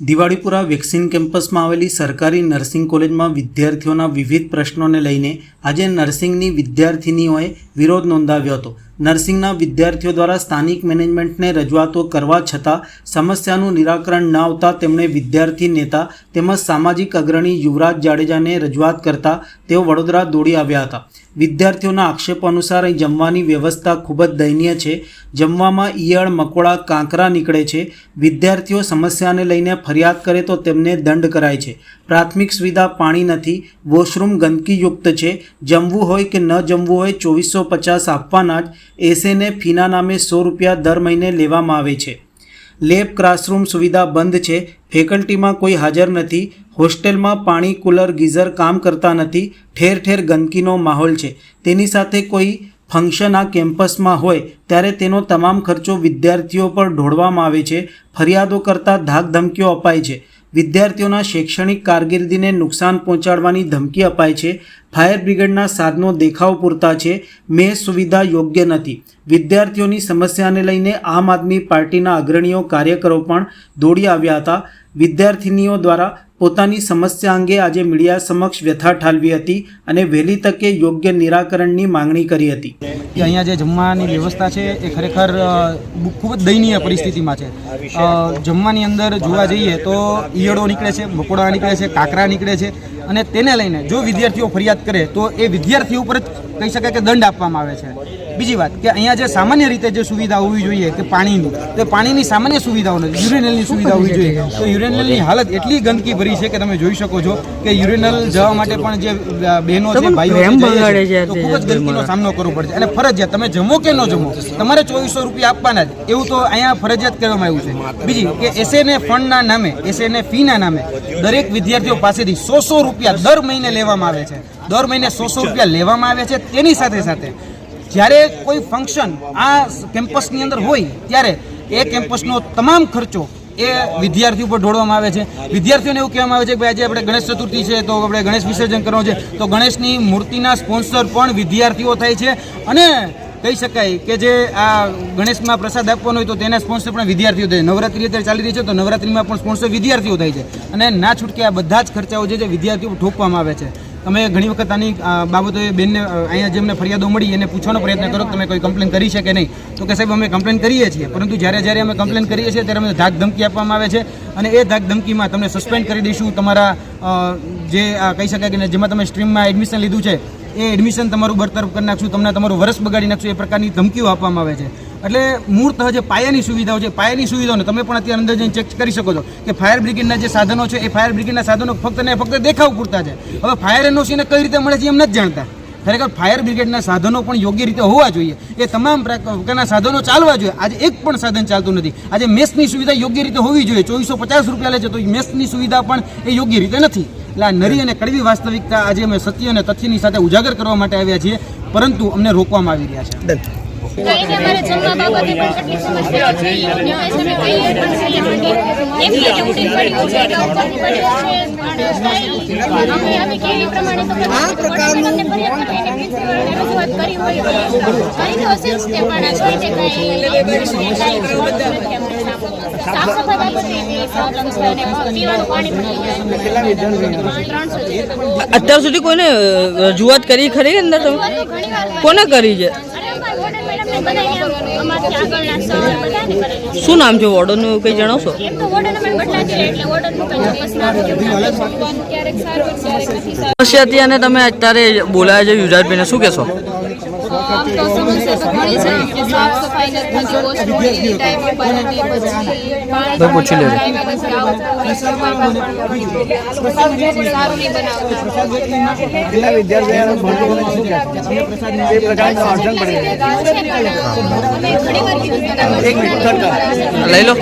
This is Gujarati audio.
દિવાળીપુરા વેક્સિન કેમ્પસમાં આવેલી સરકારી નર્સિંગ કોલેજમાં વિદ્યાર્થીઓના વિવિધ પ્રશ્નોને લઈને આજે નર્સિંગની વિદ્યાર્થિનીઓએ વિરોધ નોંધાવ્યો હતો. નર્સિંગના વિદ્યાર્થીઓ દ્વારા સ્થાનિક મેનેજમેન્ટને રજૂઆતો કરવા છતાં સમસ્યાનું નિરાકરણ ન આવતા તેમણે વિદ્યાર્થી નેતા તેમજ સામાજિક અગ્રણી યુવરાજ જાડેજાને રજૂઆત કરતા તેઓ વડોદરા દોડી આવ્યા હતા. વિદ્યાર્થીઓના આક્ષેપો અનુસાર અહીં જમવાની વ્યવસ્થા ખૂબ જ દયનીય છે. જમવામાં ઈયળ, મકોડા, કાંકરા નીકળે છે. વિદ્યાર્થીઓ સમસ્યાને લઈને ફરિયાદ કરે તો તેમને દંડ કરાય છે. પ્રાથમિક સુવિધા પાણી નથી. વોશરૂમ ગંદકીયુક્ત છે. જમવું હોય કે ન જમવું હોય ચોવીસો પચાસ આપવાના જ એસેને ફીના નામે સો રૂપિયા દર મહિને લેવામાં આવે છે. લેબ ક્લાસરૂમ સુવિધા બંધ છે. ફેકલ્ટીમાં કોઈ હાજર નથી. હોસ્ટેલમાં પાણી કુલર ગીઝર કામ કરતા નથી. ઠેર ઠેર ગંદકીનો માહોલ છે. તેની સાથે કોઈ ફંક્શન આ કેમ્પસમાં હોય ત્યારે તેનો તમામ ખર્ચો વિદ્યાર્થીઓ પર ઢોળવામાં આવે છે. ફરિયાદો કરતાં ધાકધમકીઓ અપાય છે. વિદ્યાર્થીઓના શૈક્ષણિક કારકિર્દીને નુકસાન પહોંચાડવાની ધમકી અપાય છે. ફાયર બ્રિગેડના સાધનો દેખાવ પૂરતા છે. મેં સુવિધા યોગ્ય નથી. વિદ્યાર્થીઓની સમસ્યાને લઈને આમ આદમી પાર્ટીના અગ્રણીઓ કાર્યકરો પણ દોડી આવ્યા હતા. વિદ્યાર્થિનીઓ દ્વારા પોતાની સમસ્યા અંગે આજે મીડિયા સમક્ષ વ્યથા ઠાલવી હતી અને વહેલી તકે યોગ્ય નિરાકરણની માંગણી કરી હતી. કે અહીંયા જે જમવાની વ્યવસ્થા છે એ ખરેખર ખૂબ જ દયનીય પરિસ્થિતિમાં છે. જમવાની અંદર જોવા જઈએ તો ઈયળો નીકળે છે, મકોડા નીકળે છે, કાંકરા નીકળે છે અને તેને લઈને જો વિદ્યાર્થીઓ ફરિયાદ કરે તો એ વિદ્યાર્થીઓ ઉપર જ કહી શકાય કે દંડ આપવામાં આવે છે. બીજી વાત કે અહીંયા જે સામાન્ય રીતે જે સુવિધા હોવી જોઈએ કે પાણીની તો પાણીની સામાન્ય સુવિધાઓ નથી યુરિનલની સુવિધા હોવી જોઈએ. તો યુરિનલની હાલત એટલી ગંદકી ભરી છે કે તમે જોઈ શકો છો કે યુરિનલ જવા માટે પણ જે બહેનો છે ભાઈઓ છે, તો ખૂબ જ ગંદકીનો સામનો કરવો પડે છે. અને ફરજિયાત તમે જમો કે ન જમો તમારે ચોવીસો રૂપિયા આપવાના જ. એવું તો અહીંયા ફરજિયાત કરવામાં આવ્યું છે. બીજી કે એસએનએ ફંડના નામે એસએનએ ફીના નામે દરેક વિદ્યાર્થીઓ પાસેથી સો સો રૂપિયા દર મહિને લેવામાં આવે છે. દર મહિને સો સો રૂપિયા લેવામાં આવે છે. તેની સાથે સાથે જ્યારે કોઈ ફંક્શન આ કેમ્પસની અંદર હોય, ત્યારે એ કેમ્પસનો તમામ ખર્ચો એ વિદ્યાર્થી ઉપર ઢોળવામાં આવે છે. વિદ્યાર્થીઓને એવું કહેવામાં આવે છે કે આજે આપણે ગણેશ ચતુર્થી છે, તો આપણે ગણેશ વિસર્જન કરવાનું છે. તો ગણેશની મૂર્તિના સ્પોન્સર પણ વિદ્યાર્થીઓ થાય છે. અને કહી શકાય કે જે આ ગણેશમાં પ્રસાદ આપવાનો હોય તો તેના સ્પોન્સર પણ વિદ્યાર્થીઓ થાય નવરાત્રી અત્યારે ચાલી રહી છે, તો નવરાત્રીમાં પણ સ્પોન્સર વિદ્યાર્થીઓ થાય છે. અને ના છૂટકે આ બધા જ ખર્ચાઓ જે વિદ્યાર્થીઓ ઠોકવામાં આવે છે. તમે ઘણી વખત આની બાબતો બાબતે બેનને અહીંયા જેમને ફરિયાદો મળી એને પૂછવાનો પ્રયત્ન કરો તમે કોઈ કમ્પ્લેન કરી છે કે નહીં. તો કે સાહેબ, અમે કમ્પ્લેન કરીએ છીએ, પરંતુ જ્યારે જ્યારે અમે કમ્પ્લેન કરીએ છીએ ત્યારે અમને ધાક ધમકી આપવામાં આવે છે અને એ ધાક ધમકીમાં તમને સસ્પેન્ડ કરી દઈશું. તમારા જે કહી શકાય કે જેમાં તમે સ્ટ્રીમમાં એડમિશન લીધું છે, એ એડમિશન તમારું બરતરફ કરી નાખશું. તમને તમારું વર્ષ બગાડી નાખશું. એ પ્રકારની ધમકીઓ આપવામાં આવે છે. એટલે મૂર્ત જે પાયાની સુવિધાઓ છે, પાયાની સુવિધાઓને તમે પણ અત્યારે અંદર જઈને ચેક કરી શકો છો કે ફાયર બ્રિગેડના જે સાધનો છે, એ ફાયર બ્રિગેડના સાધનો ફક્ત ને ફક્ત દેખાવ પૂરતા છે. હવે ફાયર એનઓસીને કઈ રીતે મળે છે એમ નથી જાણતા. ખરેખર ફાયર બ્રિગેડના સાધનો પણ યોગ્ય રીતે હોવા જોઈએ. એ તમામ પ્રકારના સાધનો ચાલવા જોઈએ. આજે એક પણ સાધન ચાલતું નથી. આજે મેસની સુવિધા યોગ્ય રીતે હોવી જોઈએ. ચોવીસો પચાસ રૂપિયા લે છે, તો મેસની સુવિધા પણ એ યોગ્ય રીતે નથી. એટલે આ નરી અને કડવી વાસ્તવિકતા આજે અમે સત્ય અને તથ્યની સાથે ઉજાગર કરવા માટે આવ્યા છીએ, પરંતુ અમને રોકવામાં આવી રહ્યા છે. કારણ કે અમારે જમવા બાબતે પણ કેટલી સમસ્યાઓ છે નિમેષ અમે કહીએ પણ છીએ માંડીએ એક પ્લેટ ઉડી પડ્યું છે કે ઉપરની પડ્યું છે પણ અમે અમે કેવી પ્રમાણે તમને આ પ્રકારનું તમને ફરિયાદ કરીને પ્રિન્સિપાલને રજૂઆત કરી હોય કરી તો હશે જ તે પણ આ જોઈને કાંઈ સાફ સફાઈ બાબતે બી પ્રોબ્લેમ છે અને પીવાનું પાણી પણ ત્રણસો છે અત્યાર સુધી કોઈને રજૂઆત કરી ખરી અંદર તમે રજૂઆત તો ઘણી વાર કરી. કોને કરી છે? શું નામ છે વોર્ડનનું કંઈ જણાવશો? એમ તો વોર્ડન અમે બદલા છે એટલે વોર્ડનનું કંઈ ચોક્કસ નામ કેવું ના કહી શકું. ક્યારેક સારું ક્યારેક નથી સારું. સમસ્યા હતી અને તમે અત્યારે બોલાયા છે યુવરાજભાઈને શું કહેશો? તો પછી લેજો. ટાઈમે નથી આવતું જમવામાં પણ પછી સારું નહીં બનાવતા અમે ઘણી વાર કીધું કે લઈ લો.